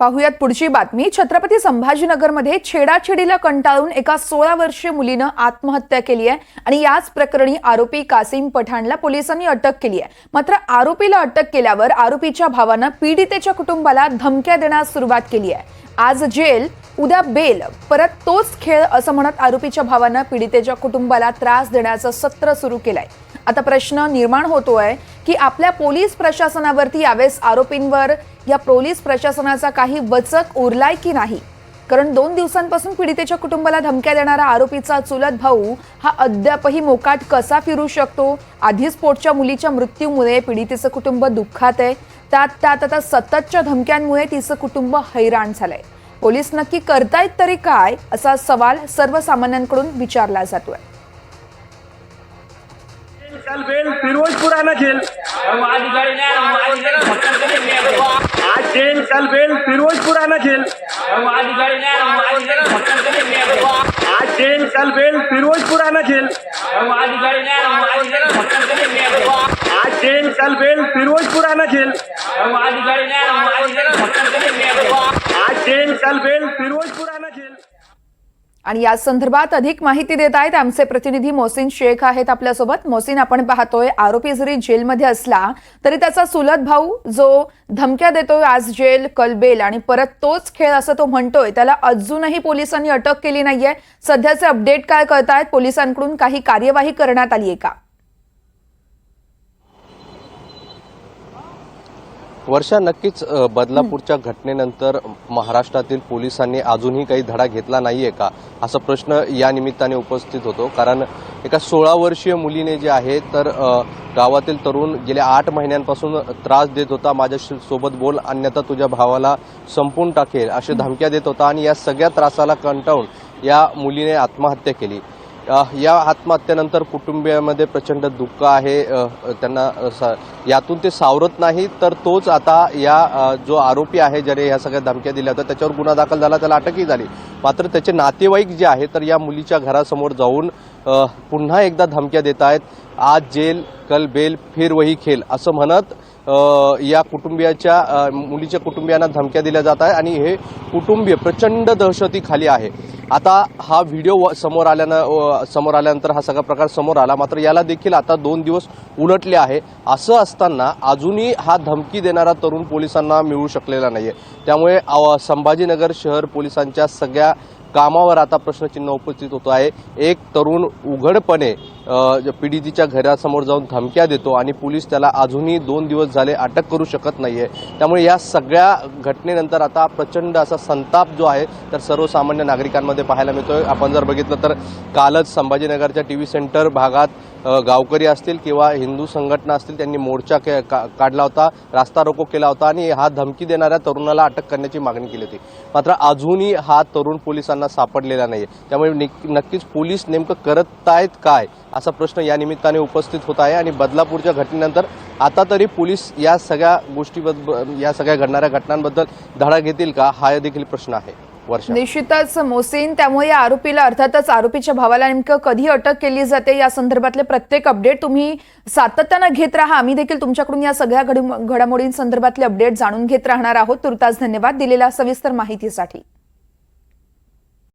पाहुयात पुढची बातमी. छत्रपती संभाजीनगरमध्ये छेडाछेडीला कंटाळून एका सोळा वर्षीय मुलीनं आत्महत्या केली आहे आणि याच प्रकरणी आरोपी कासिम पठाणला पोलिसांनी अटक केली आहे. मात्र आरोपीला अटक केल्यावर आरोपीच्या भावानं पीडितेच्या कुटुंबाला धमक्या देण्यास सुरुवात केली आहे. आज जेल उद्या बेल परत तोच खेळ असं म्हणत आरोपीच्या भावानं पीडितेच्या कुटुंबाला त्रास देण्याचं सत्र सुरू केलंय. आता प्रश्न निर्माण होतोय की आपल्या पोलीस प्रशासनावरती यावेळेस आरोपींवर या पोलीस प्रशासनाचा काही वचक उरलाय की नाही? कारण दोन दिवसांपासून पीडितेच्या कुटुंबाला धमक्या देणारा आरोपीचा चुलत भाऊ हा अद्यापही मोकाट कसा फिरू शकतो? आधीच पोटच्या मुलीच्या मृत्यूमुळे पीडितेचं कुटुंब दुःखात आहे. त्यात त्यात आता सततच्या धमक्यांमुळे तिचं कुटुंब हैराण झालंय. पोलीस नक्की करतायत तरी काय असा सवाल सर्वसामान्यांकडून विचारला जातोय. कल बेल फिरोजपुर आना जेल आज जेल कल बेल फिरोजपुर आना जेल आज जेल कल बेल फिरोजपुर आना जेल आज जेल कल बेल फिरोजपुर आना जेल आज जेल कल बेल फिरोजपुर आना जेल आणि या संदर्भात अधिक माहिती देत आहेत आमचे प्रतिनिधी मोसिन शेख आहेत आपल्यासोबत. मोसिन आपण पाहतोय आरोपी जरी जेलमध्ये असला तरी त्याचा सुलत भाऊ जो धमक्या देतोय आज जेल कलबेल आणि परत तोच खेळ असं तो म्हणतोय त्याला अजूनही पोलिसांनी अटक केली नाहीये. सध्याचे अपडेट काय कळतायत? पोलिसांकडून काही कार्यवाही करण्यात आली आहे का? वर्षा नक्कीच बदलापूरच्या घटनेनंतर महाराष्ट्रातील पोलिसांनी अजूनही काही धडा घेतला नाहीये का? असा प्रश्न या निमित्ताने उपस्थित होतो. कारण एका सोळा वर्षीय मुलीने जे आहे तर गावातील तरुण गेल्या आठ महिन्यांपासून त्रास देत होता. माझ्या सोबत बोल अन्यथा तुझ्या भावाला संपून टाकेल अशी धमक्या देत होता. आणि या सगळ्या त्रासाला कंटाळून या मुलीने आत्महत्या केली. या आत्महत्येनंतर कुटुंबियामध्ये प्रचंड दुःख आहे. त्यांना यातून ते सावरत नाही तर तोच आता या जो आरोपी आहे ज्याने या सगळ्या धमक्या दिल्या होत्या त्याच्यावर गुन्हा दाखल झाला त्याला अटकही झाली. मात्र त्याचे नातेवाईक जे आहे तर या मुलीच्या घरासमोर जाऊन पुन्हा एकदा धमक्या देत आहेत. आज जेल कल बेल फिर वही खेल असं म्हणत या कुटुंबियाच्या मुलीच्या कुटुंबियांना धमक्या दिल्या जात आहे आणि हे कुटुंबीय प्रचंड दहशतीखाली आहे. आता हा व्हिडिओ व- समोर आल्यानं समोर आल्यानंतर हा सगळा प्रकार समोर आला. मात्र याला देखील आता दोन दिवस उलटले आहे. असं असताना अजूनही हा धमकी देणारा तरुण पोलिसांना मिळू शकलेला नाहीये. त्यामुळे संभाजीनगर शहर पोलिसांच्या सगळ्या कामावर आता प्रश्नचिन्ह उपस्थित होतो आहे. एक तरुण उघडपणे पीडितीच्या घरासमोर जाऊन धमक्या देतो आणि पोलीस त्याला अजूनही दोन दिवस झाले अटक करू शकत नाहीये. त्यामुळे या सगळ्या घटनेनंतर आता प्रचंड असा संताप जो आहे तर सर्वसामान्य नागरिकांमध्ये पाहायला मिळतोय. आपण जर बघितलं तर कालच संभाजीनगरच्या टी व्ही सेंटर भागात गावकरी असतील किंवा हिंदू संघटना असतील त्यांनी मोर्चा के- का- काढला होता रास्ता रोको केला होता आणि हा धमकी देणाऱ्या तरुणाला अटक करण्याची मागणी केली होती. मात्र अजूनही हा तरुण पोलिसांना सापडलेला नाही त्यामुळे नक्कीच पोलीस नेमकं करत आहेत काय असा प्रश्न या निमित्ताने उपस्थित होत आहे आणि बदलापूरच्या घटनेनंतर आता तरी पोलीस या सगळ्या गोष्टीबद्दल या सगळ्या घडणाऱ्या घटनांबद्दल धडा घेतील का हा देखील प्रश्न आहे. निश्चितच मोसीन त्यामुळे या आरोपीला अर्थातच आरोपीच्या भावाला नेमकं कधी अटक केली जाते या संदर्भातले प्रत्येक अपडेट तुम्ही सातत्यानं घेत राहा. आम्ही देखील तुमच्याकडून या सगळ्या घडामोडींसंदर्भातले अपडेट जाणून घेत राहणार आहोत. तुर्तास धन्यवाद दिलेल्या सविस्तर माहितीसाठी.